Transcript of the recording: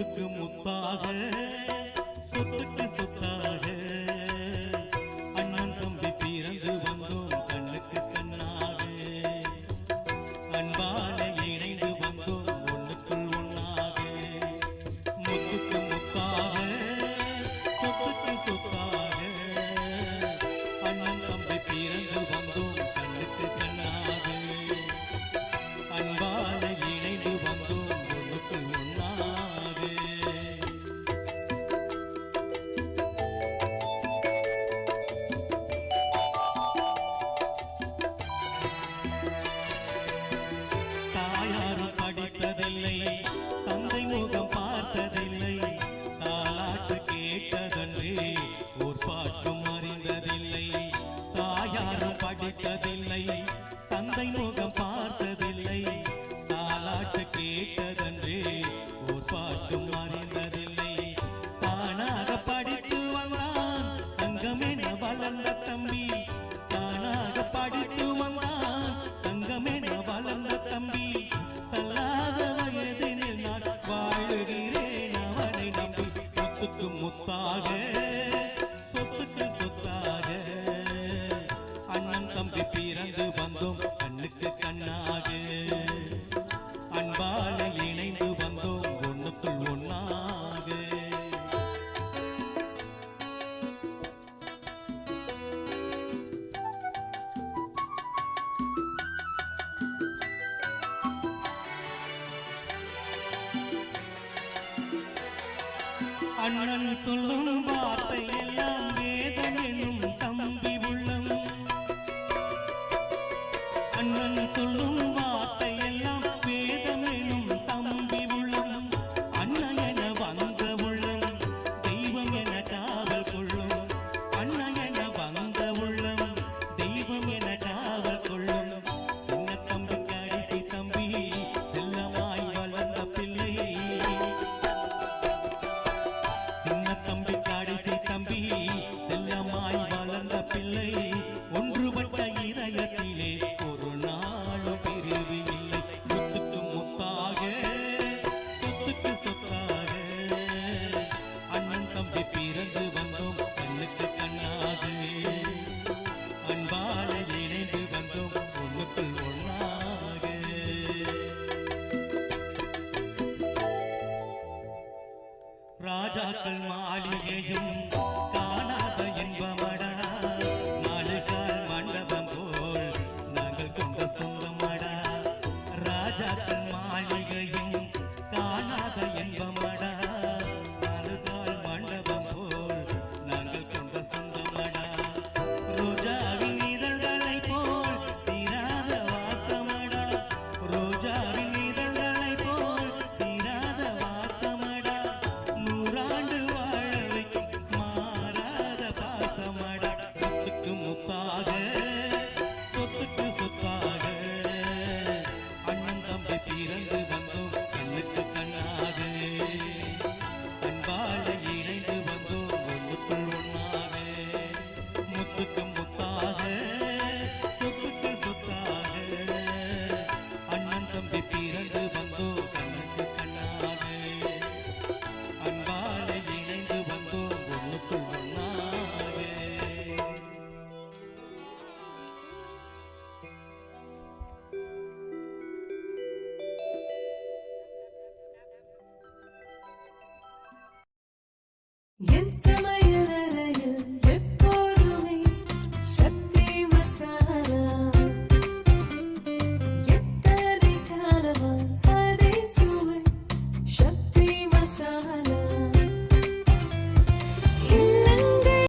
முத்துக்கு முத்தாக சொத்துக்கு சொத்தாக. அண்ணன் தம்பி பிறந்து வந்தோம் கண்ணுக்கு கண்ணாக. அன்பால இணைந்து வந்தோம் ஒன்றுக்குள் ஒண்ணாக முத்துக்கு முத்தாக சொத்துக்கு சொத்தாக. அண்ணன் தம்பி பிறந்து வந்தோம் கண்ணுக்கு கண்ணாக. அன்பால படித்ததில்லை தந்தை முகம் பார்த்ததில்லை. தாலாட்டு கேட்டதன்றே ஓர் பாட்டும் அறிந்ததில்லை. தானாக படித்து வந்தான் தங்கமென வளர்ந்த தம்பி. தானாக படித்து வந்தான் தங்கமென வளர்ந்த தம்பி. தள்ளாத வயதினில் நான் வாழுகிறேன் அவனை நம்பி சொத்துக்கு முத்தாக சொத்துக்கு பிறந்து வந்தோம். கண்ணுக்கு கண்ணாக. அன்பால இணைந்து வந்தோம். ஒண்ணுக்குள் ஒண்ணாக. அண்ணன் சொல்லும் வார்த்தை எல்லாம் வேதனை. அண்ணன் சொல்லும் வார்த்தை ராஜாக்கள் மாளிகையும் Git sana.